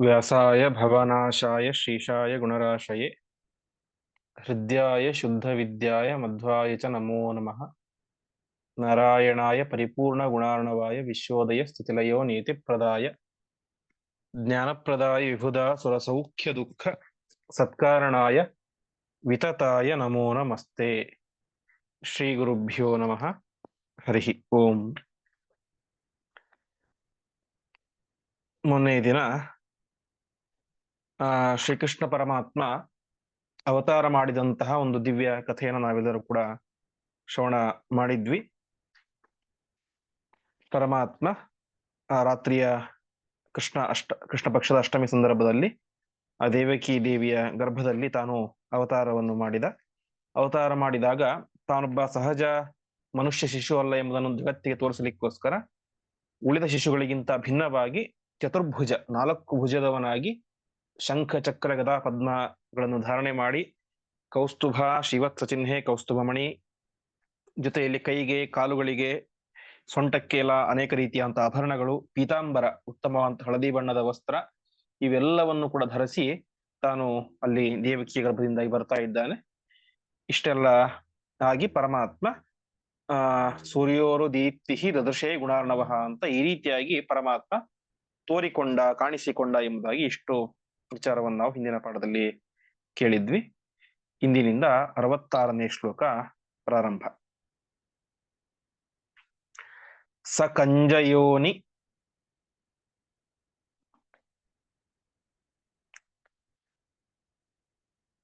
ವ್ಯಾಸಾಯ ಭವನಾಶಾಯ ಶ್ರೀಷಾಯ ಗುಣರಾಶಯೇ. ಹೃದಯಾಯ ಶುದ್ಧ ವಿದ್ಯಾಯ ಮಧ್ವಾಯ ಚ ನಮೋ ನಮಃ. ನಾರಾಯಣಾಯ ಪರಿಪೂರ್ಣ ಗುಣಾರ್ಣವಾಯ ವಿಶ್ವೋದಯ ಸ್ಥಿತಿಲಯೋ ನೀತಿಪ್ರದಾಯ ಜ್ಞಾನಪ್ರದಾಯ ವಿಭುಧ ಸುರಸೌಖ್ಯ ದುಃಖ ಸತ್ಕಾರಣಾಯ ವಿತತಾಯ ನಮೋ ನಮಸ್ತೆ. ಶ್ರೀ ಗುರುಭ್ಯೋ ನಮಃ. ಹರಿ ಓಂ. ಮೊನ್ನೆ ದಿನ ಆ, ಶ್ರೀಕೃಷ್ಣ ಪರಮಾತ್ಮ ಅವತಾರ ಮಾಡಿದಂತಹ ಒಂದು ದಿವ್ಯ ಕಥೆಯನ್ನು ನಾವೆಲ್ಲರೂ ಕೂಡ ಶ್ರವಣ ಮಾಡಿದ್ವಿ. ಪರಮಾತ್ಮ, ಆ, ರಾತ್ರಿಯ ಕೃಷ್ಣ ಅಷ್ಟ, ಕೃಷ್ಣ ಪಕ್ಷದ ಅಷ್ಟಮಿ ಸಂದರ್ಭದಲ್ಲಿ ಆ ದೇವಕಿ ದೇವಿಯ ಗರ್ಭದಲ್ಲಿ ತಾನು ಅವತಾರವನ್ನು ಮಾಡಿದ. ಅವತಾರ ಮಾಡಿದಾಗ ತಾನೊಬ್ಬ ಸಹಜ ಮನುಷ್ಯ ಶಿಶು ಅಲ್ಲ ಎಂಬುದನ್ನು ಜಗತ್ತಿಗೆ ತೋರಿಸಲಿಕ್ಕೋಸ್ಕರ ಉಳಿದ ಶಿಶುಗಳಿಗಿಂತ ಭಿನ್ನವಾಗಿ ಚತುರ್ಭುಜ, ನಾಲ್ಕು ಭುಜದವನಾಗಿ ಶಂಖ ಚಕ್ರ ಗದಾ ಪದ್ಮಗಳನ್ನು ಧಾರಣೆ ಮಾಡಿ, ಕೌಸ್ತುಭ ಶಿವತ್ಸ ಚಿಹ್ನೆ ಕೌಸ್ತುಭಮಣಿ ಜೊತೆಯಲ್ಲಿ ಕೈಗೆ, ಕಾಲುಗಳಿಗೆ, ಸೊಂಟಕ್ಕೆಲ ಅನೇಕ ರೀತಿಯಾದಂತಹ ಆಭರಣಗಳು, ಪೀತಾಂಬರ ಉತ್ತಮವಂತ ಹಳದಿ ಬಣ್ಣದ ವಸ್ತ್ರ ಇವೆಲ್ಲವನ್ನು ಕೂಡ ಧರಿಸಿ ತಾನು ಅಲ್ಲಿ ದೇವಕಿಯ ಗರ್ಭದಿಂದಾಗಿ ಬರ್ತಾ ಇದ್ದಾನೆ. ಇಷ್ಟೆಲ್ಲ ಆಗಿ ಪರಮಾತ್ಮ, ಆ, ಸೂರ್ಯೋರು ದೀಪ್ತಿ ದದೃಶೇ ಗುಣಾರ್ಣವ ಅಂತ ಈ ರೀತಿಯಾಗಿ ಪರಮಾತ್ಮ ತೋರಿಕೊಂಡ, ಕಾಣಿಸಿಕೊಂಡ ಎಂಬುದಾಗಿ ಇಷ್ಟು ವಿಚಾರವನ್ನು ನಾವು ಹಿಂದಿನ ಪಾಠದಲ್ಲಿ ಕೇಳಿದ್ವಿ. ಇಂದಿನಿಂದ ಅರವತ್ತಾರನೇ ಶ್ಲೋಕ ಪ್ರಾರಂಭ. ಸಕಂಜಯೋನಿ ಕಂಜಯೋನಿ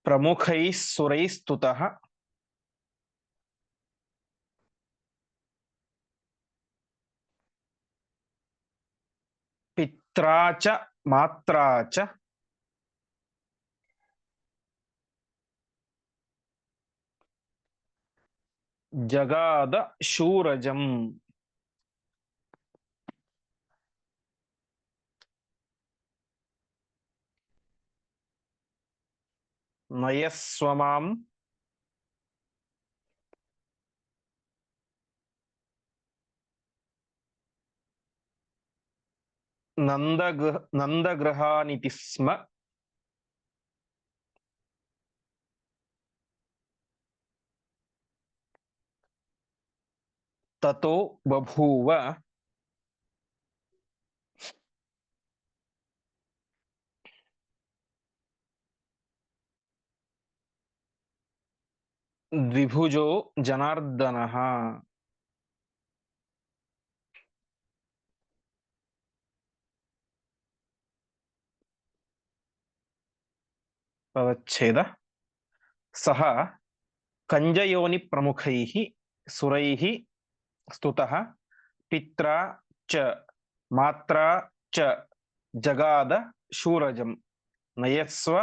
ಪ್ರಮುಖೈ ಸುರೈಸ್ತುತಃ ಪಿತ್ರಾ ಚ ಮಾತ್ರಾ ಚ ಜಗಾದ ಶೂರಜಂ ನಯಸ್ವಮಾಂ ನಂದಗೃಹ ನಂದಗೃಹಾನಿತಿ ಸ್ಮ ತತೋ ಬಭೂವ ದ್ವಿಭುಜೋ ಜನಾರ್ದನಃ ಪದಚ್ಛೇದ ಸಹ ಕಂಜಯೋನಿ ಪ್ರಮುಖೈಃ ಸುರೈಃ ಸ್ತುತಃ ಪಿತ್ರ ಚ, ಮಾತ್ರ ಚ, ಜಗಾದ ಶೂರಜಂ, ನಯಸ್ವ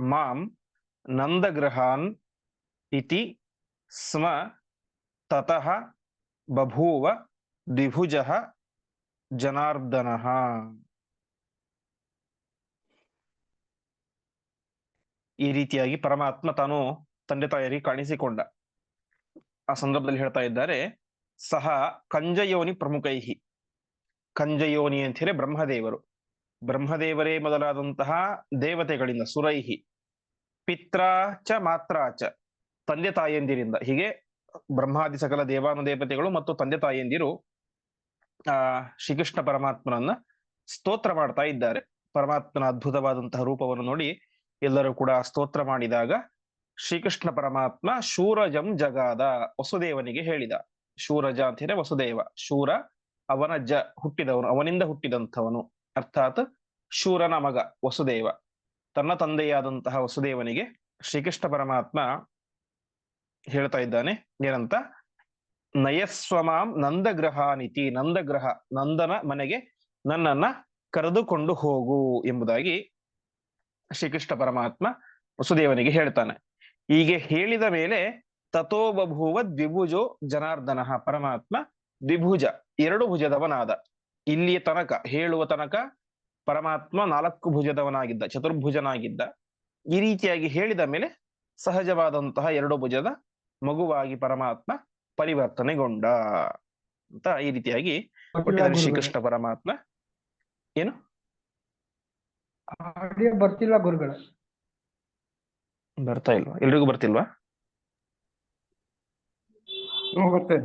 ಮಾಂ ನಂದಗೃಹಾನ್ ಇತಿ ಸ್ಮ, ತತಃ ಬಭೂವ ದ್ವಿಭುಜ ಜನಾರ್ದನಃ. ಈ ರೀತಿಯಾಗಿ ಪರಮಾತ್ಮ ತಾನು ತಂದೆ ತಾಯಿಯರಿಗೆ ಕಾಣಿಸಿಕೊಂಡ. ಆ ಸಂದರ್ಭದಲ್ಲಿ ಹೇಳ್ತಾ ಇದ್ದಾರೆ ಸಹ ಕಂಜಯೋನಿ ಪ್ರಮುಖೈಹಿ. ಕಂಜಯೋನಿ ಅಂತ ಹೇಳಿ ಬ್ರಹ್ಮದೇವರು. ಬ್ರಹ್ಮದೇವರೇ ಮೊದಲಾದಂತಹ ದೇವತೆಗಳಿಂದ ಸುರೈಹಿ. ಪಿತ್ರ ಚ ಮಾತ್ರ ಚ. ತಂದೆ ತಾಯಂದಿರಿಂದ. ಹೀಗೆ ಬ್ರಹ್ಮಾದಿ ಸಕಲ ದೇವಾನುದೇವತೆಗಳು ಮತ್ತು ತಂದೆ ತಾಯಂದಿರು, ಆ, ಶ್ರೀಕೃಷ್ಣ ಪರಮಾತ್ಮನನ್ನ ಸ್ತೋತ್ರ ಮಾಡ್ತಾ ಇದ್ದಾರೆ. ಪರಮಾತ್ಮನ ಅದ್ಭುತವಾದಂತಹ ರೂಪವನ್ನು ನೋಡಿ ಎಲ್ಲರೂ ಕೂಡ ಸ್ತೋತ್ರ ಮಾಡಿದಾಗ ಶ್ರೀಕೃಷ್ಣ ಪರಮಾತ್ಮ ಶೂರಜಂ ಜಗಾದ, ವಸುದೇವನಿಗೆ ಹೇಳಿದ. ಶೂರಜ ಅಂತ ಹೇಳಿದ್ರೆ ವಸುದೇವ. ಶೂರ ಅವನ ಜ ಹುಟ್ಟಿದವನು, ಅವನಿಂದ ಹುಟ್ಟಿದಂಥವನು. ಅರ್ಥಾತ್ ಶೂರನ ಮಗ ವಸುದೇವ. ತನ್ನ ತಂದೆಯಾದಂತಹ ವಸುದೇವನಿಗೆ ಶ್ರೀಕೃಷ್ಣ ಪರಮಾತ್ಮ ಹೇಳ್ತಾ ಇದ್ದಾನೆ, ಏನಂತ? ನಯಸ್ವಮಾಂ ನಂದಗ್ರಹಾನಿತಿ ನಂದಗ್ರಹ ನಂದನ ಮನೆಗೆ ನನ್ನನ್ನ ಕರೆದುಕೊಂಡು ಹೋಗು ಎಂಬುದಾಗಿ ಶ್ರೀಕೃಷ್ಣ ಪರಮಾತ್ಮ ವಸುದೇವನಿಗೆ ಹೇಳ್ತಾನೆ. ಹೀಗೆ ಹೇಳಿದ ಮೇಲೆ ತಥೋ ಬಭೂವ ದ್ವಿಭುಜೋ ಜನಾರ್ದನ ಪರಮಾತ್ಮ ದ್ವಿಭುಜ ಎರಡು ಭುಜದವನಾದ. ಇಲ್ಲಿಯ ತನಕ ಹೇಳುವ ತನಕ ಪರಮಾತ್ಮ ನಾಲ್ಕು ಭುಜದವನಾಗಿದ್ದ ಚತುರ್ಭುಜನಾಗಿದ್ದ. ಈ ರೀತಿಯಾಗಿ ಹೇಳಿದ ಮೇಲೆ ಸಹಜವಾದಂತಹ ಎರಡು ಭುಜದ ಮಗುವಾಗಿ ಪರಮಾತ್ಮ ಪರಿವರ್ತನೆಗೊಂಡ ಅಂತ ಈ ರೀತಿಯಾಗಿ ಶ್ರೀಕೃಷ್ಣ ಪರಮಾತ್ಮ. ಏನು? ಬರ್ತಿಲ್ಲ ಗುರುಗಳ. ಬರ್ತಾ ಇಲ್ವಾ? ಎಲ್ರಿಗೂ ಬರ್ತಿಲ್ವಾ? ಇದೆ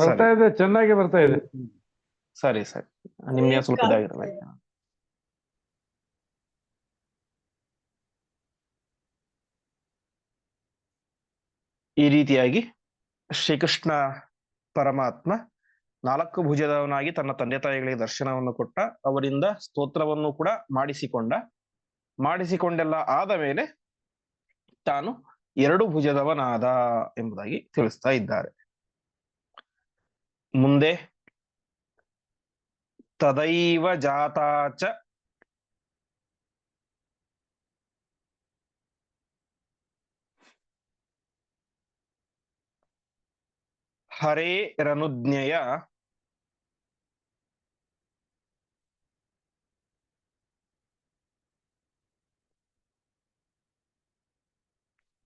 ಸರಿ. ಬರ್ತಾ ಇದೆ. ಚೆನ್ನಾಗಿ ಬರ್ತಾ ಇದೆ. ಸರಿ ಸರಿ. ನಿಮ್ಗೆ ಸ್ವಲ್ಪ ಇದಾಗಿರಲ್ಲ ಈ ರೀತಿಯಾಗಿ ಶ್ರೀಕೃಷ್ಣ ಪರಮಾತ್ಮ ನಾಲ್ಕು ಭುಜದವನಾಗಿ ತನ್ನ ತಂದೆ ತಾಯಿಗಳಿಗೆ ದರ್ಶನವನ್ನು ಕೊಟ್ಟ ಅವರಿಂದ ಸ್ತೋತ್ರವನ್ನು ಕೂಡ ಮಾಡಿಸಿಕೊಂಡ ಮಾಡಿಸಿಕೊಂಡೆಲ್ಲ ಆದ ಮೇಲೆ ತಾನು ಎರಡು ಭುಜದವನಾದ ಎಂಬುದಾಗಿ ತಿಳಿಸ್ತಾ ಇದ್ದಾರೆ. ಮುಂದೆ ತದೈವ ಜಾತಾಚ ಹರೇ ರನುಜ್ಞೆಯ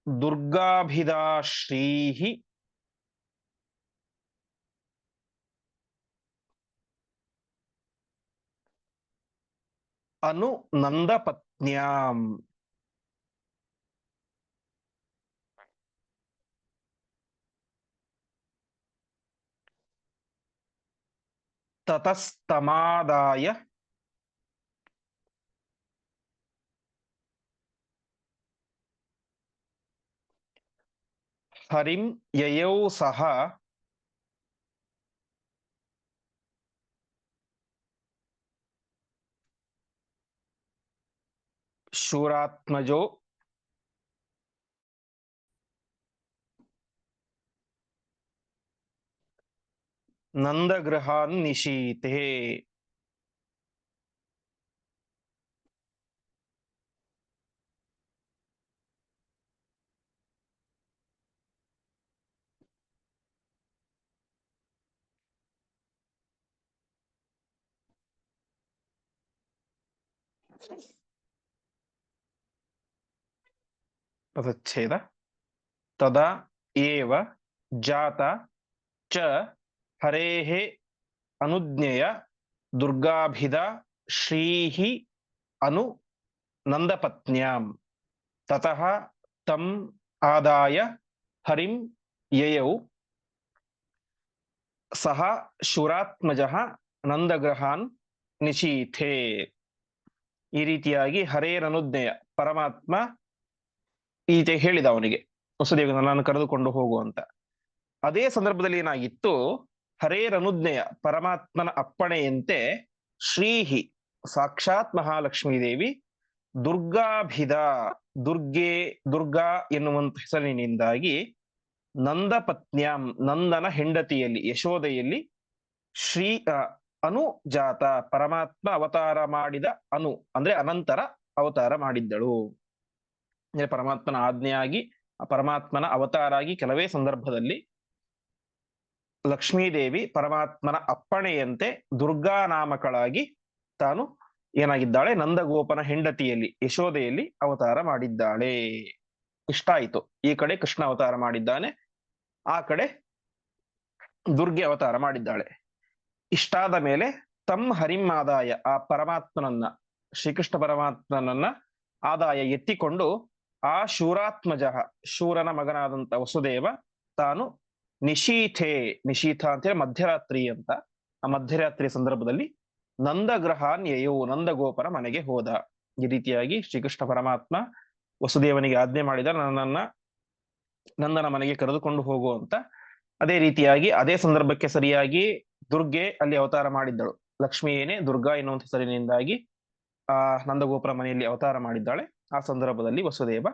ದುರ್ಗಾಭಿದಾ ಶ್ರೀಹಿ ಅನು ನಂದಪತ್ನ್ಯಾಂ. ತತಸ್ತಮಾದಾಯ ಹರಿಂ ಯಯೌ ಸಹ ಶೂರಾತ್ಮಜೋ ನಂದಗೃಹಾನ್ ಪದಚ್ಛೇದ ತದಾ ಏವ ಜಾತ ಚ ಹರೇಃ ಅನುಜ್ಞೆಯ ದುರ್ಗಾಭಿದ ಶ್ರೀಃ ಅನು ನಂದಪತ್ನ್ಯಾಂ ತತಃ ತಂ ಆದಾಯ ಹರಿಂ ಯಯೌ ಸಹ ಶುರಾತ್ಮಜ ನಂದಗ್ರಹಾನ್ ನಿಶೀಥೆ ಈ ರೀತಿಯಾಗಿ ಹರೇರನುಜ್ಞೆಯ ಪರಮಾತ್ಮ ಈಚೆ ಹೇಳಿದ ಅವನಿಗೆ ವಸುದೇವ ನಾನು ಕರೆದುಕೊಂಡು ಹೋಗುವಂತ ಅದೇ ಸಂದರ್ಭದಲ್ಲಿ ಏನಾಗಿತ್ತು? ಹರೇರನುಜ್ಞೆಯ ಪರಮಾತ್ಮನ ಅಪ್ಪಣೆಯಂತೆ ಶ್ರೀಹಿ, ಸಾಕ್ಷಾತ್ ಮಹಾಲಕ್ಷ್ಮೀ ದೇವಿ ದುರ್ಗಾಭಿದ ದುರ್ಗೆ, ದುರ್ಗಾ ಎನ್ನುವಂತ ಹೆಸರಿನಿಂದಾಗಿ ನಂದಪತ್ನ್ಯಾಂ, ನಂದನ ಹೆಂಡತಿಯಲ್ಲಿ, ಯಶೋದೆಯಲ್ಲಿ ಶ್ರೀ ಅನುಜಾತ ಪರಮಾತ್ಮ ಅವತಾರ ಮಾಡಿದ ಅನು, ಅಂದ್ರೆ ಅನಂತರ ಅವತಾರ ಮಾಡಿದ್ದಳು. ಅಂದ್ರೆ ಪರಮಾತ್ಮನ ಆಜ್ಞೆಯಾಗಿ, ಪರಮಾತ್ಮನ ಅವತಾರ ಆಗಿ ಕೆಲವೇ ಸಂದರ್ಭದಲ್ಲಿ ಲಕ್ಷ್ಮೀದೇವಿ ಪರಮಾತ್ಮನ ಅಪ್ಪಣೆಯಂತೆ ದುರ್ಗಾ ನಾಮಕಳಾಗಿ ತಾನು ಏನಾಗಿದ್ದಾಳೆ, ನಂದಗೋಪನ ಹೆಂಡತಿಯಲ್ಲಿ, ಯಶೋದೆಯಲ್ಲಿ ಅವತಾರ ಮಾಡಿದ್ದಾಳೆ. ಇಷ್ಟ ಆಯ್ತು ಈ ಕಡೆ ಕೃಷ್ಣ ಅವತಾರ ಮಾಡಿದ್ದಾನೆ, ಆ ಕಡೆ ದುರ್ಗೆ ಅವತಾರ ಮಾಡಿದ್ದಾಳೆ. ಇಷ್ಟಾದ ಮೇಲೆ ತಮ್ಮ ಹರಿಂ ಆದಾಯ ಆ ಪರಮಾತ್ಮನನ್ನ, ಶ್ರೀಕೃಷ್ಣ ಪರಮಾತ್ಮನನ್ನ ಆದಾಯ ಎತ್ತಿಕೊಂಡು ಆ ಶೂರಾತ್ಮಜ, ಶೂರನ ಮಗನಾದಂತ ವಸುದೇವ ತಾನು ನಿಶೀಥೆ, ನಿಶೀಥ ಅಂತ ಹೇಳಿ ಮಧ್ಯರಾತ್ರಿ ಅಂತ, ಆ ಮಧ್ಯರಾತ್ರಿ ಸಂದರ್ಭದಲ್ಲಿ ನಂದಗ್ರಹಾನ್ ಯಯೋ ನಂದಗೋಪರ ಮನೆಗೆ ಹೋದ. ಈ ರೀತಿಯಾಗಿ ಶ್ರೀಕೃಷ್ಣ ಪರಮಾತ್ಮ ವಸುದೇವನಿಗೆ ಆಜ್ಞೆ ಮಾಡಿದ, ನನ್ನನ್ನ, ನಂದನ ಮನೆಗೆ ಕರೆದುಕೊಂಡು ಹೋಗು ಅಂತ. ಅದೇ ರೀತಿಯಾಗಿ ಅದೇ ಸಂದರ್ಭಕ್ಕೆ ಸರಿಯಾಗಿ ದುರ್ಗೆ ಅಲ್ಲಿ ಅವತಾರ ಮಾಡಿದ್ದಳು. ಲಕ್ಷ್ಮಿಯೇನೆ ದುರ್ಗಾ ಎನ್ನುವಂತ ಹೆಸರಿನಿಂದಾಗಿ, ಆ, ನಂದಗೋಪುರ ಮನೆಯಲ್ಲಿ ಅವತಾರ ಮಾಡಿದ್ದಾಳೆ. ಆ ಸಂದರ್ಭದಲ್ಲಿ ವಸುದೇವ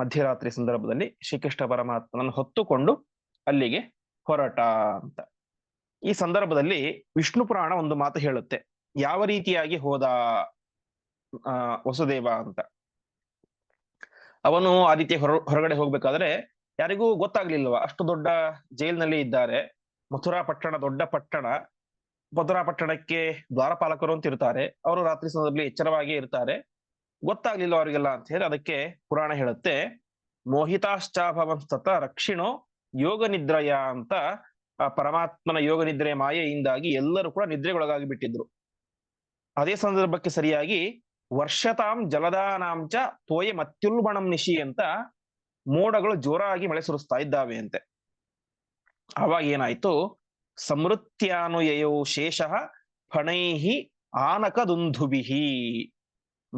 ಮಧ್ಯರಾತ್ರಿ ಸಂದರ್ಭದಲ್ಲಿ ಶ್ರೀಕೃಷ್ಣ ಪರಮಾತ್ಮನನ್ನು ಹೊತ್ತುಕೊಂಡು ಅಲ್ಲಿಗೆ ಹೊರಟ ಅಂತ. ಈ ಸಂದರ್ಭದಲ್ಲಿ ವಿಷ್ಣು ಪುರಾಣ ಒಂದು ಮಾತು ಹೇಳುತ್ತೆ. ಯಾವ ರೀತಿಯಾಗಿ ಹೋದ, ಆ, ವಸುದೇವ ಅಂತ. ಅವನು ಆ ರೀತಿ ಹೊರ, ಹೊರಗಡೆ ಹೋಗ್ಬೇಕಾದ್ರೆ ಯಾರಿಗೂ ಗೊತ್ತಾಗ್ಲಿಲ್ವಾ? ಅಷ್ಟು ದೊಡ್ಡ ಜೈಲ್ನಲ್ಲಿ ಇದ್ದಾರೆ. ಮಥುರಾ ಪಟ್ಟಣ, ದೊಡ್ಡ ಪಟ್ಟಣ, ಮಥುರಾ ಪಟ್ಟಣಕ್ಕೆ ದ್ವಾರಪಾಲಕರು ಅಂತ ಇರ್ತಾರೆ. ಅವರು ರಾತ್ರಿ ಸಮಯದಲ್ಲಿ ಎಚ್ಚರವಾಗಿ ಇರ್ತಾರೆ. ಗೊತ್ತಾಗ್ಲಿಲ್ಲ ಅವರಿಗೆಲ್ಲ ಅಂತ ಹೇಳಿ ಅದಕ್ಕೆ ಪುರಾಣ ಹೇಳುತ್ತೆ. ಮೋಹಿತಾಶ್ಚಾಭವಂಸ್ತತ ರಕ್ಷಿಣೋ ಯೋಗ ನಿದ್ರಯ ಅಂತ ಆ ಪರಮಾತ್ಮನ ಯೋಗ ನಿದ್ರೆಯ ಮಾಯೆಯಿಂದಾಗಿ ಎಲ್ಲರೂ ಕೂಡ ನಿದ್ರೆಗೊಳಗಾಗಿ ಬಿಟ್ಟಿದ್ರು. ಅದೇ ಸಂದರ್ಭಕ್ಕೆ ಸರಿಯಾಗಿ ವರ್ಷತಾಂ ಜಲದಾನಾಂಚ ತೋಯೆ ಮತ್ಯುಲ್ಬಣಂ ನಿಶಿ ಅಂತ ಮೋಡಗಳು ಜೋರಾಗಿ ಮಳೆ ಸುರಿಸ್ತಾ ಇದ್ದಾವೆ ಅಂತೆ. ಅವಾಗ ಏನಾಯ್ತು? ಸಮೃತ್ಯಾನುಯಯೋ ಶೇಷಃ ಫಣೈಹಿ ಆನಕದುಂಧುಬಿಹಿ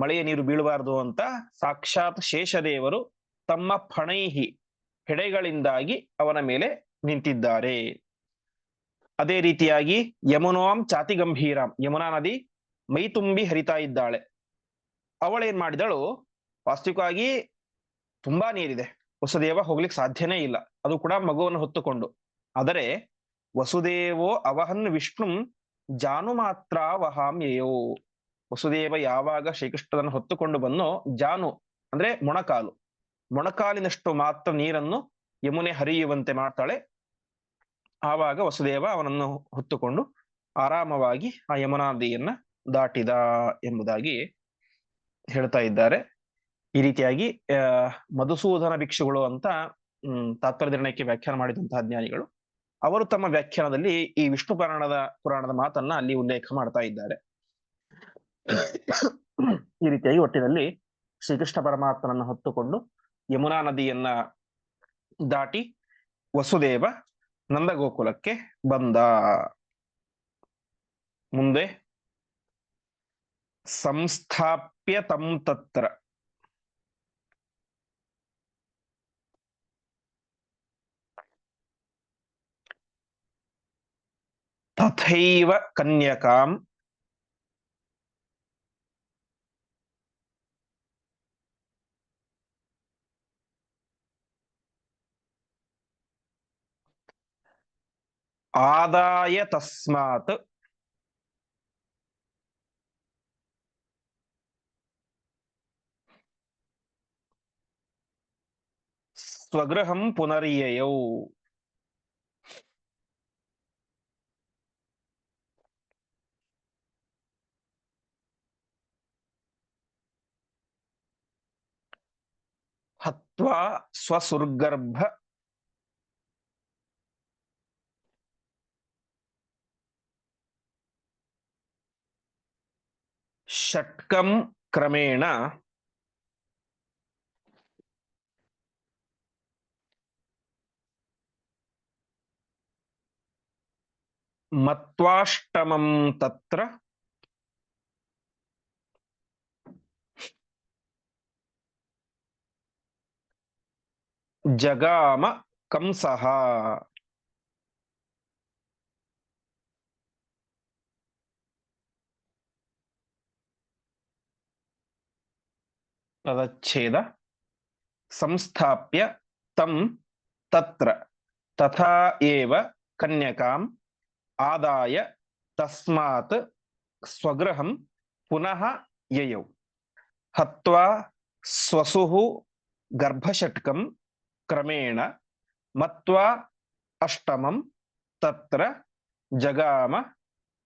ಮಳೆಯ ನೀರು ಬೀಳಬಾರದು ಅಂತ ಸಾಕ್ಷಾತ್ ಶೇಷದೇವರು ತಮ್ಮ ಫಣೈಹಿ ಹೆಡೆಗಳಿಂದಾಗಿ ಅವನ ಮೇಲೆ ನಿಂತಿದ್ದಾರೆ. ಅದೇ ರೀತಿಯಾಗಿ ಯಮುನೋಂ ಚಾತಿ ಗಂಭೀರಾಂ ಯಮುನಾ ನದಿ ಮೈ ತುಂಬಿ ಹರಿತಾ ಇದ್ದಾಳೆ. ಅವಳೇನ್ ಮಾಡಿದಳು? ವಾಸ್ತವಿಕವಾಗಿ ತುಂಬಾ ನೀರಿದೆ. ಹೊಸದೇವ ಹೋಗ್ಲಿಕ್ಕೆ ಸಾಧ್ಯನೇ ಇಲ್ಲ. ಅದು ಕೂಡ ಮಗುವನ್ನು ಹೊತ್ತುಕೊಂಡು. ಆದರೆ ವಸುದೇವೋ ಅವಹನ್ ವಿಷ್ಣುಂ ಜಾನು ಮಾತ್ರ ವಹಾಂ ಯಯೋ. ವಸುದೇವ ಯಾವಾಗ ಶ್ರೀಕೃಷ್ಣನನ್ನು ಹೊತ್ತುಕೊಂಡು ಬಂದೋ ಜಾನು, ಅಂದ್ರೆ ಮೊಣಕಾಲು. ಮೊಣಕಾಲಿನಷ್ಟು ಮಾತ್ರ ನೀರನ್ನು ಯಮುನೆ ಹರಿಯುವಂತೆ ಮಾಡ್ತಾಳೆ. ಆವಾಗ ವಸುದೇವ ಅವನನ್ನು ಹೊತ್ತುಕೊಂಡು ಆರಾಮವಾಗಿ ಆ ಯಮುನಾ ನದಿಯನ್ನ ದಾಟಿದ ಎಂಬುದಾಗಿ ಹೇಳ್ತಾ ಇದ್ದಾರೆ. ಈ ರೀತಿಯಾಗಿ ಮಧುಸೂದನ ಭಿಕ್ಷುಗಳು ಅಂತ, ಹ್ಮ್ ನಿರ್ಣಯಕ್ಕೆ ವ್ಯಾಖ್ಯಾನ ಮಾಡಿದಂತಹ ಜ್ಞಾನಿಗಳು ಅವರು ತಮ್ಮ ವ್ಯಾಖ್ಯಾನದಲ್ಲಿ ಈ ವಿಷ್ಣು ಪುರಾಣದ ಪುರಾಣದ ಮಾತನ್ನ ಅಲ್ಲಿ ಉಲ್ಲೇಖ ಮಾಡ್ತಾ ಇದ್ದಾರೆ. ಈ ರೀತಿಯಾಗಿ ಒಟ್ಟಿನಲ್ಲಿ ಶ್ರೀಕೃಷ್ಣ ಪರಮಾತ್ಮನನ್ನು ಹೊತ್ತುಕೊಂಡು ಯಮುನಾ ನದಿಯನ್ನ ದಾಟಿ ವಸುದೇವ ನಂದಗೋಕುಲಕ್ಕೆ ಬಂದ. ಮುಂದೆ ಸಂಸ್ಥಾಪ್ಯ ತಂ ತತ್ರ. ததைவ கன்யகாம் ஆதாய தஸ்மாத் ஸ்வகிரகம் புனரியயோ ಹತ್ವಾ ಸ್ವಸುರ್ಗರ್ಭ ಷಟ್ಕಂ ಕ್ರಮೇಣ ಮತ್ವಾಷ್ಟಮಂ ತತ್ರ जगाम कंसः। प्रदच्छेद संस्थाप्य तं तत्र। तथा एव कन्यकाम् आदाय तस्मात् स्वगृहं पुनः ययौ। हत्वा स्वसुः गर्भषट्कं ಕ್ರಮೇಣ ಮತ್ವಾ ಅಷ್ಟಮಂ ತತ್ರ ಜಗಾಮ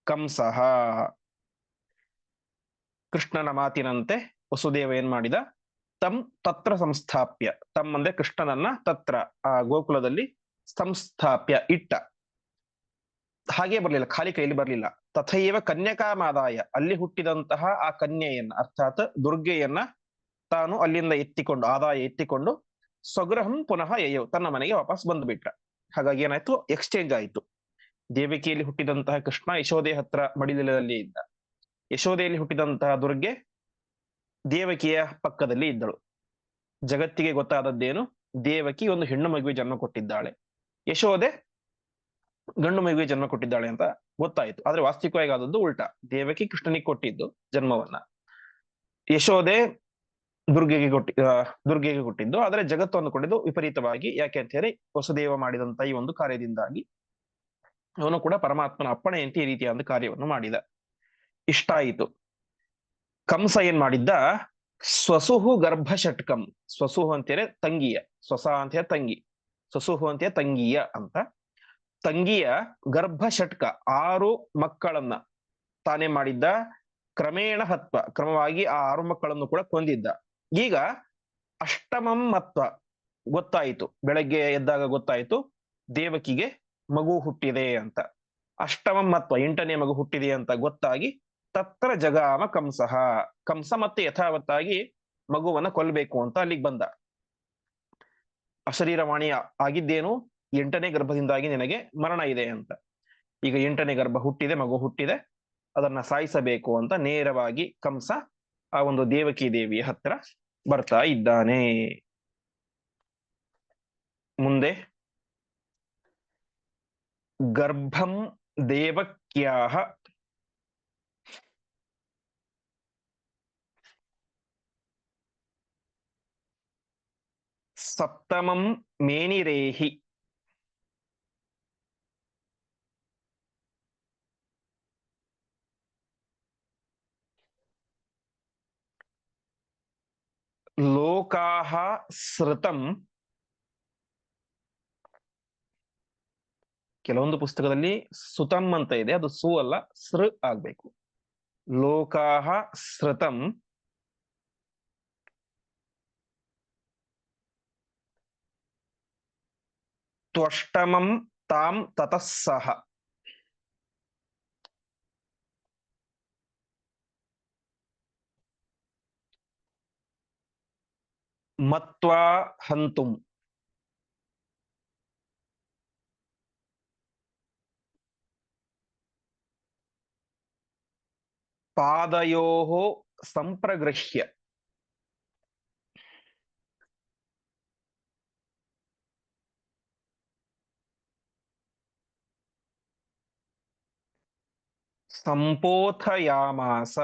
ಕಂಸಃ ಕೃಷ್ಣನ ಮಾತಿನಂತೆ ವಸುದೇವ ಏನ್ ಮಾಡಿದ? ತಂ ತತ್ರ ಸಂಸ್ಥಾಪ್ಯ ತಮ್ ಅಂದ್ರೆ ಕೃಷ್ಣನನ್ನ ತತ್ರ, ಆ ಗೋಕುಲದಲ್ಲಿ ಸಂಸ್ಥಾಪ್ಯ ಇಟ್ಟ. ಹಾಗೆ ಬರಲಿಲ್ಲ, ಖಾಲಿ ಕೈಯಲ್ಲಿ ಬರ್ಲಿಲ್ಲ. ತಥೈವ ಕನ್ಯಕಾಮಾದಾಯ, ಅಲ್ಲಿ ಹುಟ್ಟಿದಂತಹ ಆ ಕನ್ಯೆಯನ್ನ, ಅರ್ಥಾತ್ ದುರ್ಗೆಯನ್ನ ತಾನು ಅಲ್ಲಿಂದ ಎತ್ತಿಕೊಂಡು, ಆದಾಯ ಎತ್ತಿಕೊಂಡು ಸ್ವಗೃಹಂ ಪುನಃ ಯಯೋ. ತನ್ನ ಮನೆಗೆ ವಾಪಸ್ ಬಂದು ಬಿಟ್ಟ ಹಾಗಾಗಿ ಏನಾಯ್ತು? ಎಕ್ಸ್ಚೇಂಜ್ ಆಯಿತು. ದೇವಕಿಯಲ್ಲಿ ಹುಟ್ಟಿದಂತಹ ಕೃಷ್ಣ ಯಶೋದೆ ಹತ್ರ ಮಡಿಲಿಲದಲ್ಲಿ ಇದ್ದ. ಯಶೋದೆಯಲ್ಲಿ ಹುಟ್ಟಿದಂತಹ ದುರ್ಗೆ ದೇವಕಿಯ ಪಕ್ಕದಲ್ಲಿ ಇದ್ದಳು. ಜಗತ್ತಿಗೆ ಗೊತ್ತಾದದ್ದೇನು? ದೇವಕಿ ಒಂದು ಹೆಣ್ಣು ಮಗುವಿಗೆ ಜನ್ಮ ಕೊಟ್ಟಿದ್ದಾಳೆ. ಯಶೋದೆ ಗಂಡು ಮಗುವಿಗೆ ಜನ್ಮ ಕೊಟ್ಟಿದ್ದಾಳೆ ಅಂತ ಗೊತ್ತಾಯ್ತು. ಆದ್ರೆ ವಾಸ್ತವಿಕವಾಗಿ ಆದದ್ದು ಉಲ್ಟಾ. ದೇವಕಿ ಕೃಷ್ಣನಿಗೆ ಕೊಟ್ಟಿದ್ದು ಜನ್ಮವನ್ನ. ಯಶೋದೆ ದುರ್ಗೆಗೆ ಕೊಟ್ಟಿ ದುರ್ಗೆಗೆ ಕೊಟ್ಟಿದ್ದು. ಆದರೆ ಜಗತ್ತು ಅಂದುಕೊಂಡಿದ್ದು ವಿಪರೀತವಾಗಿ, ಯಾಕೆ ಅಂತ ಹೇಳಿ ವಸುದೇವ ಮಾಡಿದಂತ ಈ ಒಂದು ಕಾರ್ಯದಿಂದಾಗಿ ಅವನು ಕೂಡ ಪರಮಾತ್ಮನ ಅಪ್ಪಣೆಯಂತೆ ಈ ರೀತಿಯ ಒಂದು ಕಾರ್ಯವನ್ನು ಮಾಡಿದ. ಇಷ್ಟ ಆಯಿತು. ಕಂಸ ಏನ್ ಮಾಡಿದ್ದ? ಸ್ವಸುಹು ಗರ್ಭ ಷಟ್ಕಂ. ಸ್ವಸುಹು ಅಂತೇಳಿ ತಂಗಿಯ. ಸ್ವಸ ಅಂತ ಹೇಳಿ ತಂಗಿ. ಸ್ವಸುಹು ಅಂತ ತಂಗಿಯ ಅಂತ. ತಂಗಿಯ ಗರ್ಭ ಷಟ್ಕ. ಆರು ಮಕ್ಕಳನ್ನ ತಾನೇ ಮಾಡಿದ್ದ. ಕ್ರಮೇಣ ಹತ್ವ ಕ್ರಮವಾಗಿ ಆ ಆರು ಮಕ್ಕಳನ್ನು ಕೂಡ ಕೊಂದಿದ್ದ. ಈಗ ಅಷ್ಟಮಂ ಮತ್ವ ಗೊತ್ತಾಯಿತು. ಬೆಳಗ್ಗೆ ಎದ್ದಾಗ ಗೊತ್ತಾಯಿತು, ದೇವಕಿಗೆ ಮಗು ಹುಟ್ಟಿದೆ ಅಂತ. ಅಷ್ಟಮಂ ಮತ್ವ, ಎಂಟನೇ ಮಗು ಹುಟ್ಟಿದೆ ಅಂತ ಗೊತ್ತಾಗಿ ತತ್ರ ಜಗಾಮ ಕಂಸಹ ಕಂಸ ಮತ್ತೆ ಯಥಾವತ್ತಾಗಿ ಮಗುವನ್ನ ಕೊಲ್ಬೇಕು ಅಂತ ಅಲ್ಲಿಗೆ ಬಂದ. ಅಶರೀರವಾಣಿ ಆಗಿದ್ದೇನು? ಎಂಟನೇ ಗರ್ಭದಿಂದಾಗಿ ನಿನಗೆ ಮರಣ ಇದೆ ಅಂತ. ಈಗ ಎಂಟನೇ ಗರ್ಭ ಹುಟ್ಟಿದೆ, ಮಗು ಹುಟ್ಟಿದೆ. ಅದನ್ನ ಸಾಯಿಸಬೇಕು ಅಂತ ನೇರವಾಗಿ ಕಂಸ, ಆ ಒಂದು ದೇವಕಿ ದೇವಿಯ ಹತ್ರ ಬರ್ತಾ ಇದ್ದಾನೆ. ಮುಂದೆ. ಗರ್ಭಂ ದೇವಕ್ಯಾಹ. ಸಪ್ತಮಂ ಮೇನಿರೇಹಿ. ಲೋಕಾಹ ಸೃತಂ ಕೆಲವೊಂದು ಪುಸ್ತಕದಲ್ಲಿ ಸುತಂ ಅಂತ ಇದೆ, ಅದು ಸು ಅಲ್ಲ ಸೃ ಆಗ್ಬೇಕು. ಲೋಕಾಹ ಸೃತಂ ತ್ವಷ್ಟಮಂ ತಾಂ ತತಃ ಸಹ. ಮತ್ವಾ ಹಂತುಂ ಪಾದಯೋಃ ಸಂಪ್ರಗೃಹ್ಯ ಸಂಪೋಥಯಾಮಾಸ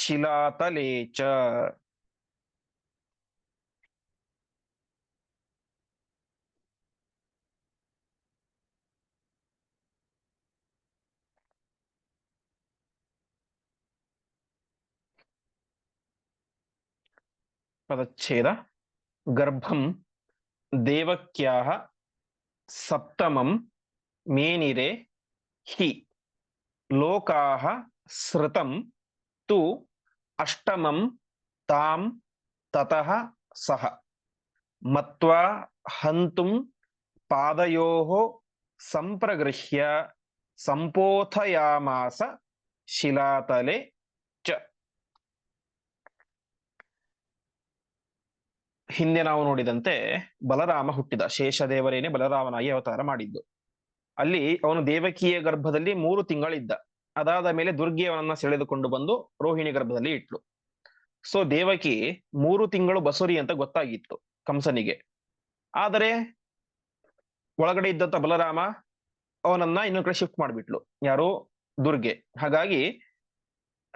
ಶಿಲಾತಲೆ ಚ ಪದಚ್ಛೇದ ಗರ್ಭಂ ದೇವಕ್ಯಾಹ ಸಪ್ತಮಂ ಮೇನಿರೆ ಹಿ ಲೋಕಾಹ ಸೃತಂ ತು ಅಷ್ಟಮಂ ತಾಂ ತತಃ ಸಹ ಮತ್ವಾ ಹಂತುಂ ಪಾದಯೋ ಸಂಪ್ರಗೃಹ್ಯ ಸಂಪೋಥಯಾಮಾಸ ಶಿಲಾತಲೆ ಚ ಹಿಂದೆ ನಾವು ನೋಡಿದಂತೆ ಬಲರಾಮ ಹುಟ್ಟಿದ. ಶೇಷದೇವರೇನೆ ಬಲರಾಮನಾಗಿ ಅವತಾರ ಮಾಡಿದ್ದು. ಅಲ್ಲಿ ಅವನು ದೇವಕಿಯ ಗರ್ಭದಲ್ಲಿ ಮೂರು ತಿಂಗಳಿದ್ದ. ಅದಾದ ಮೇಲೆ ದುರ್ಗಿ ಅವನನ್ನ ಸೆಳೆದುಕೊಂಡು ಬಂದು ರೋಹಿಣಿ ಗರ್ಭದಲ್ಲಿ ಇಟ್ಲು. ಸೊ ದೇವಕಿ ಮೂರು ತಿಂಗಳು ಬಸುರಿ ಅಂತ ಗೊತ್ತಾಗಿತ್ತು ಕಂಸನಿಗೆ. ಆದರೆ ಒಳಗಡೆ ಇದ್ದಂತ ಬಲರಾಮ ಅವನನ್ನ ಇನ್ನೊಂದ್ ಕಡೆ ಶಿಫ್ಟ್ ಮಾಡಿಬಿಟ್ಲು. ಯಾರು? ದುರ್ಗೆ. ಹಾಗಾಗಿ,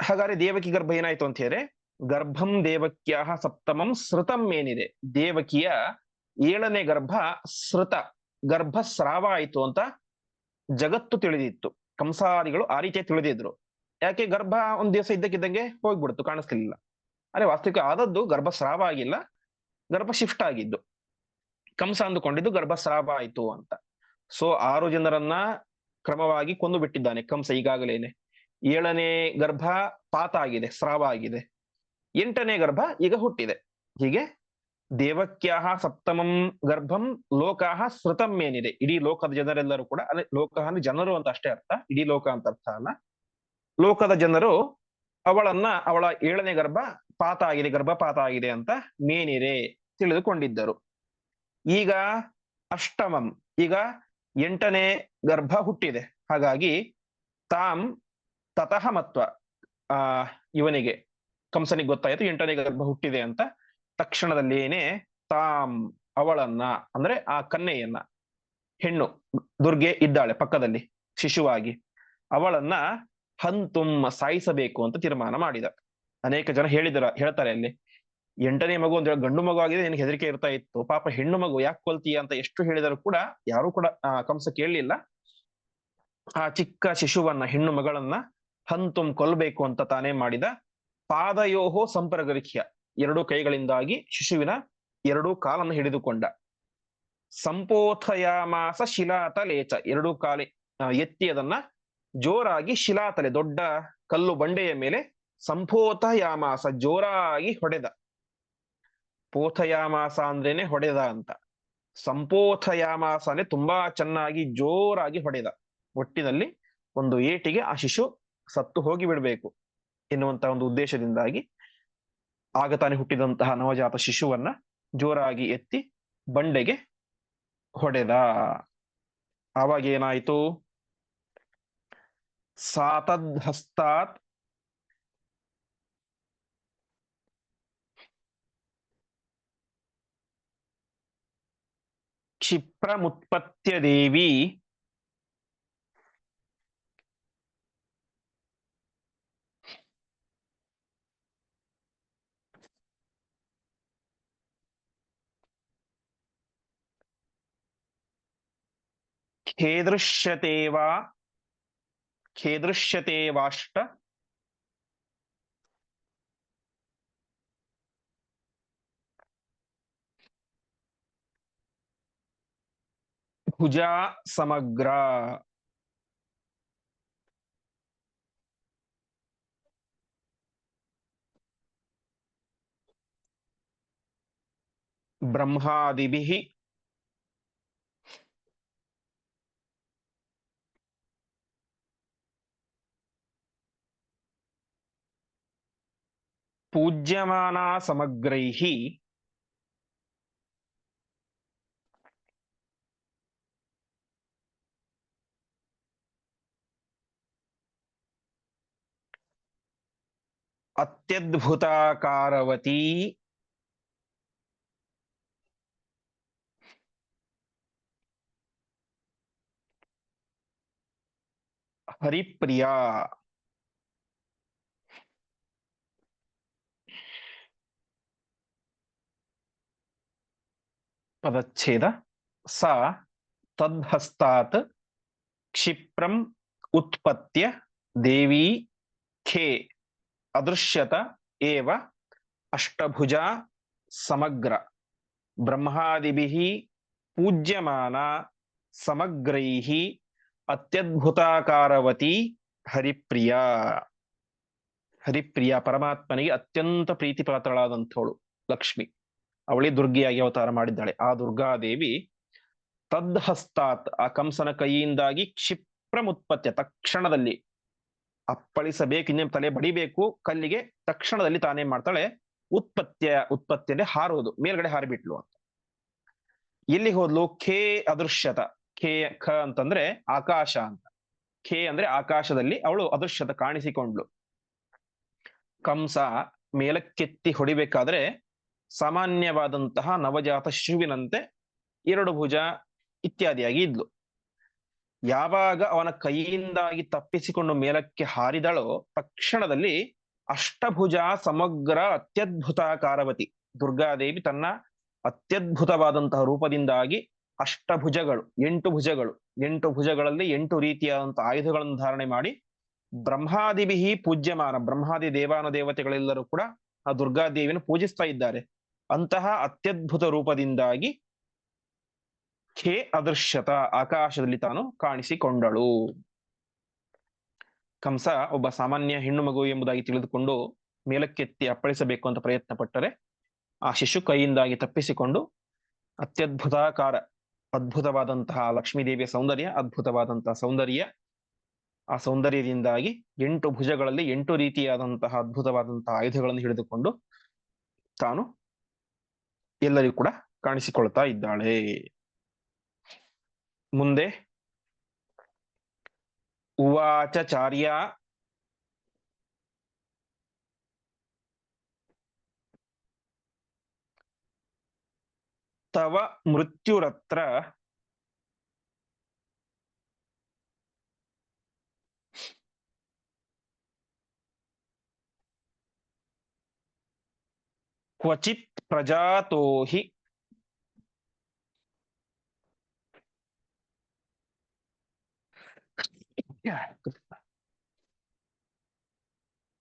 ಹಾಗಾದ್ರೆ ದೇವಕಿ ಗರ್ಭ ಏನಾಯ್ತು ಅಂತ ಹೇಳಿದ್ರೆ, ಗರ್ಭಂ ದೇವಕ್ಯ ಸಪ್ತಮಂ ಸೃತಂ ಏನಿದೆ? ದೇವಕಿಯ ಏಳನೇ ಗರ್ಭ ಸೃತ ಗರ್ಭ ಸ್ರಾವ ಆಯ್ತು ಅಂತ ಜಗತ್ತು ತಿಳಿದಿತ್ತು. ಕಂಸಾದಿಗಳು ಆ ರೀತಿಯ ತಿಳಿದಿದ್ರು ಯಾಕೆ ಗರ್ಭ ಒಂದ್ ದಿವಸ ಇದ್ದಕ್ಕಿದ್ದಂಗೆ ಹೋಗ್ಬಿಡ್ತು, ಕಾಣಿಸ್ಲಿಲ್ಲ. ಅರೆ ವಾಸ್ತವಿಕ ಆದದ್ದು ಗರ್ಭ ಸ್ರಾವ ಆಗಿಲ್ಲ, ಗರ್ಭ ಶಿಫ್ಟ್ ಆಗಿದ್ದು. ಕಂಸ ಅಂದುಕೊಂಡಿದ್ದು ಗರ್ಭಸ್ರಾವ ಆಯ್ತು ಅಂತ. ಸೊ ಆರು ಜನರನ್ನ ಕ್ರಮವಾಗಿ ಕೊಂದು ಬಿಟ್ಟಿದ್ದಾನೆ ಕಂಸ ಈಗಾಗಲೇನೆ. ಏಳನೇ ಗರ್ಭ ಪಾತ ಆಗಿದೆ, ಸ್ರಾವ ಆಗಿದೆ. ಎಂಟನೇ ಗರ್ಭ ಈಗ ಹುಟ್ಟಿದೆ. ಹೀಗೆ ದೇವಕ್ಯಾಹ ಸಪ್ತಮಂ ಗರ್ಭಂ ಲೋಕಾಹ ಸೃತಂ ಏನಿದೆ? ಇಡೀ ಲೋಕದ ಜನರೆಲ್ಲರೂ ಕೂಡ ಅದೇ ಲೋಕ ಅಂದ್ರೆ ಜನರು ಅಂತ ಅಷ್ಟೇ ಅರ್ಥ. ಇಡೀ ಲೋಕ ಅಂತ ಅರ್ಥ ಅಲ್ಲ. ಲೋಕದ ಜನರು ಅವಳನ್ನ ಅವಳ ಏಳನೇ ಗರ್ಭ ಪಾತ ಆಗಿದೆ, ಗರ್ಭಪಾತ ಆಗಿದೆ ಅಂತ ಮೇನಿರೆ ತಿಳಿದುಕೊಂಡಿದ್ದರು. ಈಗ ಅಷ್ಟಮಂ, ಈಗ ಎಂಟನೇ ಗರ್ಭ ಹುಟ್ಟಿದೆ. ಹಾಗಾಗಿ ತಾಂ ತತಃ ಮತ್ವ, ಆ, ಇವನಿಗೆ, ಕಂಸನಿಗೆ ಗೊತ್ತಾಯಿತು ಎಂಟನೇ ಗರ್ಭ ಹುಟ್ಟಿದೆ ಅಂತ. ತಕ್ಷಣದಲ್ಲೇನೆ ತಾಮ್ ಅವಳನ್ನ, ಅಂದ್ರೆ ಆ ಕನ್ನೆಯನ್ನ ಹೆಣ್ಣು ದುರ್ಗೆ ಇದ್ದಾಳೆ ಪಕ್ಕದಲ್ಲಿ ಶಿಶುವಾಗಿ, ಅವಳನ್ನ ಹಂತುಮ್ ಸಾಯಿಸಬೇಕು ಅಂತ ತೀರ್ಮಾನ ಮಾಡಿದ. ಅನೇಕ ಜನ ಹೇಳಿದರ, ಹೇಳ್ತಾರೆ ಅಲ್ಲಿ, ಎಂಟನೇ ಮಗು ಅಂದ್ರೆ ಗಂಡು ಮಗು ಆಗಿದೆ, ನಿನಗೆ ಹೆದರಿಕೆ ಇರ್ತಾ ಇತ್ತು, ಪಾಪ ಹೆಣ್ಣು ಮಗು ಯಾಕೆ ಕೊಲ್ತೀಯ ಅಂತ ಎಷ್ಟು ಹೇಳಿದರೂ ಕೂಡ ಯಾರು ಕೂಡ ಕಂಸ ಕೇಳಲಿಲ್ಲ. ಆ ಚಿಕ್ಕ ಶಿಶುವನ್ನ, ಹೆಣ್ಣು ಮಗಳನ್ನ ಹಂತುಮ್ ಕೊಲ್ಬೇಕು ಅಂತ ತಾನೇ ಮಾಡಿದ. ಪಾದಯೋಹೋ ಸಂಪರ್ಗರಿಖ್ಯ ಎರಡು ಕೈಗಳಿಂದಾಗಿ ಶಿಶುವಿನ ಎರಡು ಕಾಲನ್ನು ಹಿಡಿದುಕೊಂಡ. ಸಂಪೋಥಯಾಮಾಸ ಶಿಲಾತಲೇಚ. ಎರಡು ಕಾಲಿ ಎತ್ತಿ ಅದನ್ನ ಜೋರಾಗಿ ಶಿಲಾತಲೆ, ದೊಡ್ಡ ಕಲ್ಲು ಬಂಡೆಯ ಮೇಲೆ ಸಂಪೋತಯಾಮಾಸ ಜೋರಾಗಿ ಹೊಡೆದ. ಪೋಥಯಾಮಾಸ ಅಂದ್ರೇನೆ ಹೊಡೆದ ಅಂತ. ಸಂಪೋಥಯಾಮಾಸ ಅಂದ್ರೆ ತುಂಬಾ ಚೆನ್ನಾಗಿ ಜೋರಾಗಿ ಹೊಡೆದ. ಒಟ್ಟಿನಲ್ಲಿ ಒಂದು ಏಟಿಗೆ ಆ ಶಿಶು ಸತ್ತು ಹೋಗಿ ಬಿಡಬೇಕು ಎನ್ನುವಂತಹ ಒಂದು ಉದ್ದೇಶದಿಂದಾಗಿ ಆಗ ತಾನೇ ಹುಟ್ಟಿದಂತಹ ನವಜಾತ ಶಿಶುವನ್ನ ಜೋರಾಗಿ ಎತ್ತಿ ಬಂಡೆಗೆ ಹೊಡೆದ. ಆವಾಗ ಏನಾಯ್ತು? ಸಾತದ್ಹಸ್ತಾತ್ ಕ್ಷಿಪ್ರಮುತ್ಪತ್ಯ ದೇವಿ ಖೇದೃಶ್ಯತೆ ವಾ ಖೇದೃಶ್ಯತೆ ವಾಷ್ಟ ಭುಜಾ ಸಮಗ್ರ ಬ್ರಹ್ಮಾದಿಭಿಃ ಪೂಜ್ಯಮಾನಾ ಸಮಗ್ರೈಃ ಅತ್ಯದ್ಭುತಾಕಾರವತಿ ಹರಿಪ್ರಿಯಾ ಪದಚ್ಛೇದ ಸ ತದ್ಹಸ್ತಾತ್ ಕ್ಷಿಪ್ರಂ ಉತ್ಪತ್ಯ ದೇವಿ ಖೇ ಅದೃಶ್ಯತ ಏವ ಅಷ್ಟಭುಜ ಸಮಗ್ರ ಬ್ರಹ್ಮಾದಿಭಿಃ ಪೂಜ್ಯಮಾನ ಸಮಗ್ರೈಃ ಅತ್ಯದ್ಭುತಾಕಾರವತಿ ಹರಿಪ್ರಿಯ ಹರಿಪ್ರಿಯ ಪರಮಾತ್ಮನಿಗೆ ಅತ್ಯಂತ ಪ್ರೀತಿ ಪಾತ್ರಳಾದಂಥವಳು ಲಕ್ಷ್ಮಿ ಅವಳೇ ದುರ್ಗಿಯಾಗಿ ಅವತಾರ ಮಾಡಿದ್ದಾಳೆ. ಆ ದುರ್ಗಾದೇವಿ ತದ್ಹಸ್ತಾತ್ ಆ ಕಂಸನ ಕೈಯಿಂದಾಗಿ ಕ್ಷಿಪ್ರಮುತ್ಪತ್ಯ ತಕ್ಷಣದಲ್ಲಿ ಅಪ್ಪಳಿಸಬೇಕು, ಇನ್ನೇನು ತಲೆ ಬಡಿಬೇಕು, ಕಲ್ಲಿಗೆ ತಕ್ಷಣದಲ್ಲಿ ತಾನೇ ಮಾಡ್ತಾಳೆ ಉತ್ಪತ್ತಿಯ ಉತ್ಪತ್ತಿಯಲ್ಲಿ ಹಾರೋದು ಮೇಲ್ಗಡೆ ಹಾರಿಬಿಟ್ಲು ಅಂತ. ಎಲ್ಲಿ ಹೋದ್ಲು? ಖೇ ಅದೃಶ್ಯತ. ಖೇ, ಖ ಅಂತಂದ್ರೆ ಆಕಾಶ ಅಂತ. ಖೇ ಅಂದ್ರೆ ಆಕಾಶದಲ್ಲಿ ಅವಳು ಅದೃಶ್ಯತ ಕಾಣಿಸಿಕೊಂಡ್ಲು. ಕಂಸ ಮೇಲಕ್ಕೆತ್ತಿ ಹೊಡಿಬೇಕಾದ್ರೆ ಸಾಮಾನ್ಯವಾದಂತಹ ನವಜಾತ ಶಿಶುವಿನಂತೆ ಎರಡು ಭುಜ ಇತ್ಯಾದಿಯಾಗಿ ಇದ್ಲು. ಯಾವಾಗ ಅವನ ಕೈಯಿಂದಾಗಿ ತಪ್ಪಿಸಿಕೊಂಡು ಮೇಲಕ್ಕೆ ಹಾರಿದಳೋ ತಕ್ಷಣದಲ್ಲಿ ಅಷ್ಟಭುಜ ಸಮಗ್ರ ಅತ್ಯದ್ಭುತಾಕಾರವತಿ. ದುರ್ಗಾದೇವಿ ತನ್ನ ಅತ್ಯದ್ಭುತವಾದಂತಹ ರೂಪದಿಂದಾಗಿ ಅಷ್ಟಭುಜಗಳು, ಎಂಟು ಭುಜಗಳು, ಎಂಟು ಭುಜಗಳಲ್ಲಿ ಎಂಟು ರೀತಿಯಾದಂತಹ ಆಯುಧಗಳನ್ನು ಧಾರಣೆ ಮಾಡಿ ಬ್ರಹ್ಮಾದಿಭಿ ಪೂಜ್ಯಮಾನ, ಬ್ರಹ್ಮಾದಿ ದೇವಾನ ದೇವತೆಗಳೆಲ್ಲರೂ ಕೂಡ ಆ ದುರ್ಗಾದೇವಿಯನ್ನು ಪೂಜಿಸ್ತಾ ಇದ್ದಾರೆ. ಅಂತಹ ಅತ್ಯದ್ಭುತ ರೂಪದಿಂದಾಗಿ ಖೇ ಅದೃಶ್ಯತ ಆಕಾಶದಲ್ಲಿ ತಾನು ಕಾಣಿಸಿಕೊಂಡಳು. ಕಂಸ ಒಬ್ಬ ಸಾಮಾನ್ಯ ಹೆಣ್ಣು ಮಗು ಎಂಬುದಾಗಿ ತಿಳಿದುಕೊಂಡು ಮೇಲಕ್ಕೆತ್ತಿ ಅಪ್ಪಳಿಸಬೇಕು ಅಂತ ಪ್ರಯತ್ನ ಪಟ್ಟರೆ ಆ ಶಿಶು ಕೈಯಿಂದಾಗಿ ತಪ್ಪಿಸಿಕೊಂಡು ಅತ್ಯದ್ಭುತಾಕಾರ ಅದ್ಭುತವಾದಂತಹ ಲಕ್ಷ್ಮೀದೇವಿಯ ಸೌಂದರ್ಯ ಅದ್ಭುತವಾದಂತಹ ಸೌಂದರ್ಯ, ಆ ಸೌಂದರ್ಯದಿಂದಾಗಿ ಎಂಟು ಭುಜಗಳಲ್ಲಿ ಎಂಟು ರೀತಿಯಾದಂತಹ ಅದ್ಭುತವಾದಂತಹ ಆಯುಧಗಳನ್ನು ಹಿಡಿದುಕೊಂಡು ತಾನು ಎಲ್ಲರಿಗೂ ಕೂಡ ಕಾಣಿಸಿಕೊಳ್ತಾ ಇದ್ದಾಳೆ. ಮುಂದೆ. ಉವಾಚಾರ್ಯ ತವ ಮೃತ್ಯುರತ್ರ. ಕ್ವಚಿತ್ ಪ್ರಜಾತೋ ಹಿ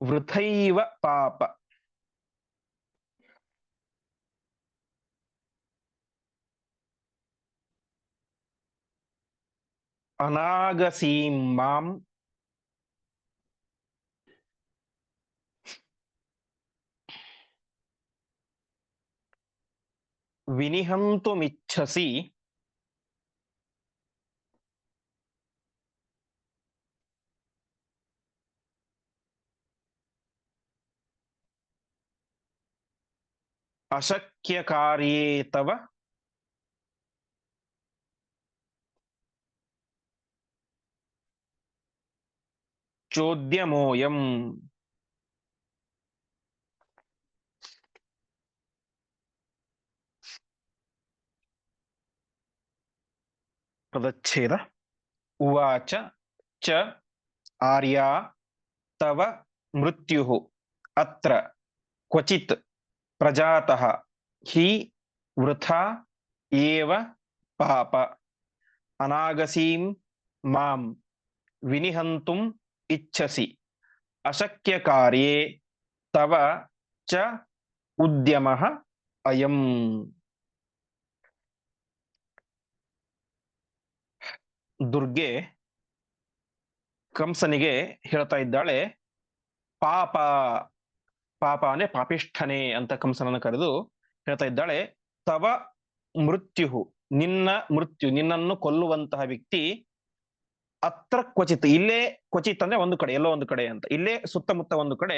ವೃಥೈವ ಪಾಪ ಅನಾಗಸೀಂ ಮಾಂ ವಿನಿಹಂತುಮಿಚ್ಛಸಿ ಅಶಕ್ಯಕಾರ್ಯೇ ತವ ಚೋದ್ಯಮೋಯಂ ಪದಚ್ಛೇದ ಉವಾಚ ಚ ಆರ್ಯಾ ತವ ಮೃತ್ಯುಃ ಅತ್ರ ಕ್ವಚಿತ್ ಪ್ರಜಾತಃ ಹಿ ವೃಥಾ ಏವ ಪಾಪ ಅನಾಗಸೀಂ ಮಾಂ ವಿನಿಹಂತುಂ ಇಚ್ಛಸಿ ಅಶಕ್ಯಕಾರ್ಯೇ ತವ ಚ ಉದ್ಯಮಃ ಅಯಂ ದುರ್ಗೆ ಕಂಸನಿಗೆ ಹೇಳ್ತಾ ಇದ್ದಾಳೆ, ಪಾಪ ಪಾಪ ಅಂದ್ರೆ ಪಾಪಿಷ್ಠನೆ ಅಂತ ಕಂಸನನ್ನು ಕರೆದು ಹೇಳ್ತಾ ಇದ್ದಾಳೆ, ತವ ಮೃತ್ಯು ನಿನ್ನ ಮೃತ್ಯು, ನಿನ್ನನ್ನು ಕೊಲ್ಲುವಂತಹ ವ್ಯಕ್ತಿ ಅತ್ರ ಕ್ವಚಿತ್, ಇಲ್ಲೇ ಕ್ವಚಿತ್ ಅಂದ್ರೆ ಒಂದು ಕಡೆ, ಎಲ್ಲೋ ಒಂದು ಕಡೆ ಅಂತ, ಇಲ್ಲೇ ಸುತ್ತಮುತ್ತ ಒಂದು ಕಡೆ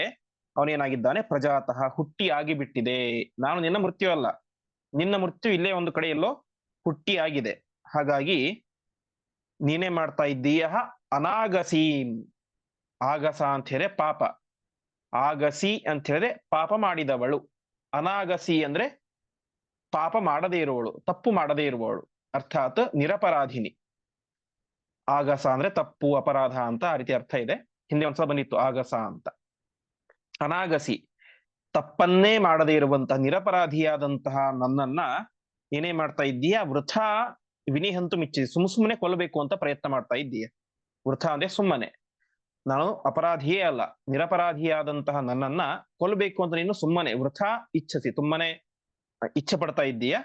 ಅವನೇನಾಗಿದ್ದಾನೆ, ಪ್ರಜಾತಃ ಹುಟ್ಟಿ ಆಗಿ ಬಿಟ್ಟಿದೆ ನಾನು ನಿನ್ನ ಮೃತ್ಯು ಅಲ್ಲ, ನಿನ್ನ ಮೃತ್ಯು ಇಲ್ಲೇ ಒಂದು ಕಡೆ ಎಲ್ಲೋ ಹುಟ್ಟಿ ಆಗಿದೆ ಹಾಗಾಗಿ ನೀನೇ ಮಾಡ್ತಾ ಇದ್ದೀಯ? ಅನಾಗಸೀಂ. ಆಗಸ ಅಂತ ಹೇಳಿದ್ರೆ ಪಾಪ. ಆಗಸಿ ಅಂತ ಹೇಳಿದ್ರೆ ಪಾಪ ಮಾಡಿದವಳು. ಅನಾಗಸಿ ಅಂದ್ರೆ ಪಾಪ ಮಾಡದೇ ಇರುವವಳು ತಪ್ಪು ಮಾಡದೇ ಇರುವವಳು. ಅರ್ಥಾತ್ ನಿರಪರಾಧಿನಿ. ಆಗಸ ಅಂದ್ರೆ ತಪ್ಪು, ಅಪರಾಧ ಅಂತ ಆ ರೀತಿ ಅರ್ಥ ಇದೆ. ಹಿಂದೆ ಒಂದ್ಸಲ ಬಂದಿತ್ತು, ಆಗಸ ಅಂತ. ಅನಾಗಸಿ. ತಪ್ಪನ್ನೇ ಮಾಡದೇ ಇರುವಂತಹ, ನಿರಪರಾಧಿಯಾದಂತಹ ನನ್ನನ್ನ ಏನೇ ಮಾಡ್ತಾ ಇದ್ದೀಯಾ? ವೃಥಾ ವಿನಿಹಂತು ಮಿಚ್ಚಿ, ಸುಮ್ ಸುಮ್ಮನೆ ಕೊಲ್ಲಬೇಕು ಅಂತ ಪ್ರಯತ್ನ ಮಾಡ್ತಾ ಇದ್ದೀಯ. ವೃಥ ಅಂದ್ರೆ ಸುಮ್ಮನೆ. ನಾನು ಅಪರಾಧಿಯೇ ಅಲ್ಲ, ನಿರಪರಾಧಿಯಾದಂತಹ ನನ್ನನ್ನ ಕೊಲ್ಲಬೇಕು ಅಂತ ನೀನು ಸುಮ್ಮನೆ. ವೃಥ ಇಚ್ಛಸಿ, ಸುಮ್ಮನೆ ಇಚ್ಛೆ ಪಡ್ತಾ ಇದ್ದೀಯ.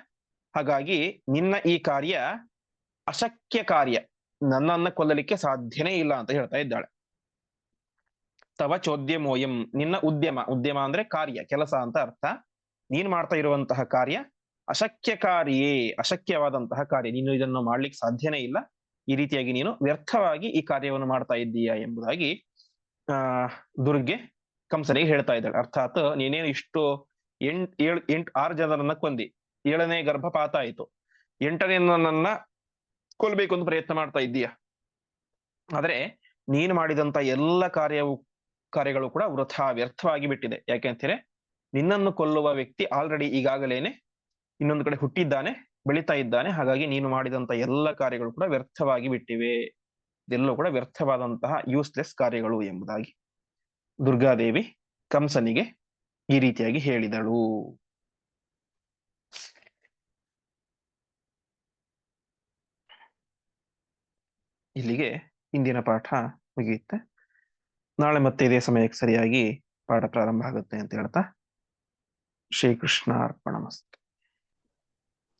ಹಾಗಾಗಿ ನಿನ್ನ ಈ ಕಾರ್ಯ ಅಶಕ್ಯ ಕಾರ್ಯ. ನನ್ನನ್ನ ಕೊಲ್ಲಲಿಕ್ಕೆ ಸಾಧ್ಯನೇ ಇಲ್ಲ ಅಂತ ಹೇಳ್ತಾ ಇದ್ದಾಳೆ. ತವ ಚೋದ್ಯಮೋಯಂ ನಿನ್ನ ಉದ್ಯಮ. ಉದ್ಯಮ ಅಂದ್ರೆ ಕಾರ್ಯ, ಕೆಲಸ ಅಂತ ಅರ್ಥ. ನೀನ್ ಮಾಡ್ತಾ ಇರುವಂತಹ ಕಾರ್ಯ ಅಶಕ್ಯ ಕಾರ್ಯೇ ಅಶಕ್ಯವಾದಂತಹ ಕಾರ್ಯ ನೀನು ಇದನ್ನು ಮಾಡ್ಲಿಕ್ಕೆ ಸಾಧ್ಯನೇ ಇಲ್ಲ. ಈ ರೀತಿಯಾಗಿ ನೀನು ವ್ಯರ್ಥವಾಗಿ ಈ ಕಾರ್ಯವನ್ನು ಮಾಡ್ತಾ ಇದ್ದೀಯಾ ಎಂಬುದಾಗಿ, ಆ, ದುರ್ಗೆ ಕಂಸನಿಗೆ ಹೇಳ್ತಾ ಇದ್ದಾಳೆ. ಅರ್ಥಾತ್ ನೀನೇನು ಇಷ್ಟು ಎಂಟ್, ಏಳು, ಎಂಟು, ಆರು ಜನರನ್ನ ಕೊಂದಿ. ಏಳನೇ ಗರ್ಭಪಾತ ಆಯ್ತು. ಎಂಟನೇ ನನ್ನ ಕೊಲ್ಬೇಕು ಅಂತ ಪ್ರಯತ್ನ ಮಾಡ್ತಾ ಇದ್ದೀಯ? ಆದ್ರೆ ನೀನು ಮಾಡಿದಂತ ಎಲ್ಲ ಕಾರ್ಯವು, ಕಾರ್ಯಗಳು ಕೂಡ ವೃಥ, ವ್ಯರ್ಥವಾಗಿ ಬಿಟ್ಟಿದೆ. ಯಾಕೆ ಅಂತೇಳಿ ನಿನ್ನನ್ನು ಕೊಲ್ಲುವ ವ್ಯಕ್ತಿ ಆಲ್ರೆಡಿ ಈಗಾಗಲೇನೆ ಇನ್ನೊಂದು ಕಡೆ ಹುಟ್ಟಿದ್ದಾನೆ, ಬೆಳೀತಾ ಇದ್ದಾನೆ. ಹಾಗಾಗಿ ನೀನು ಮಾಡಿದಂತ ಎಲ್ಲ ಕಾರ್ಯಗಳು ಕೂಡ ವ್ಯರ್ಥವಾಗಿ ಬಿಟ್ಟಿವೆ. ಇದೆಲ್ಲವೂ ಕೂಡ ವ್ಯರ್ಥವಾದಂತಹ ಯೂಸ್ಲೆಸ್ ಕಾರ್ಯಗಳು ಎಂಬುದಾಗಿ ದುರ್ಗಾದೇವಿ ಕಂಸನಿಗೆ ಈ ರೀತಿಯಾಗಿ ಹೇಳಿದಳು. ಇಲ್ಲಿಗೆ ಇಂದಿನ ಪಾಠ ಮುಗಿಯುತ್ತೆ. ನಾಳೆ ಮತ್ತೆ ಇದೇ ಸಮಯಕ್ಕೆ ಸರಿಯಾಗಿ ಪಾಠ ಪ್ರಾರಂಭ ಆಗುತ್ತೆ ಅಂತ ಹೇಳ್ತಾ ಶ್ರೀಕೃಷ್ಣ ಅರ್ಪಣಮಸ್ತು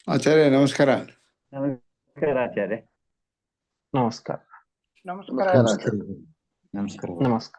ಆಚಾರ್ಯ ನಮಸ್ಕಾರ. ನಮಸ್ಕಾರ ಆಚಾರ್ಯ. ನಮಸ್ಕಾರ. ನಮಸ್ಕಾರ. ನಮಸ್ಕಾರ ನಮಸ್ಕಾರ. ನಮಸ್ಕಾರ.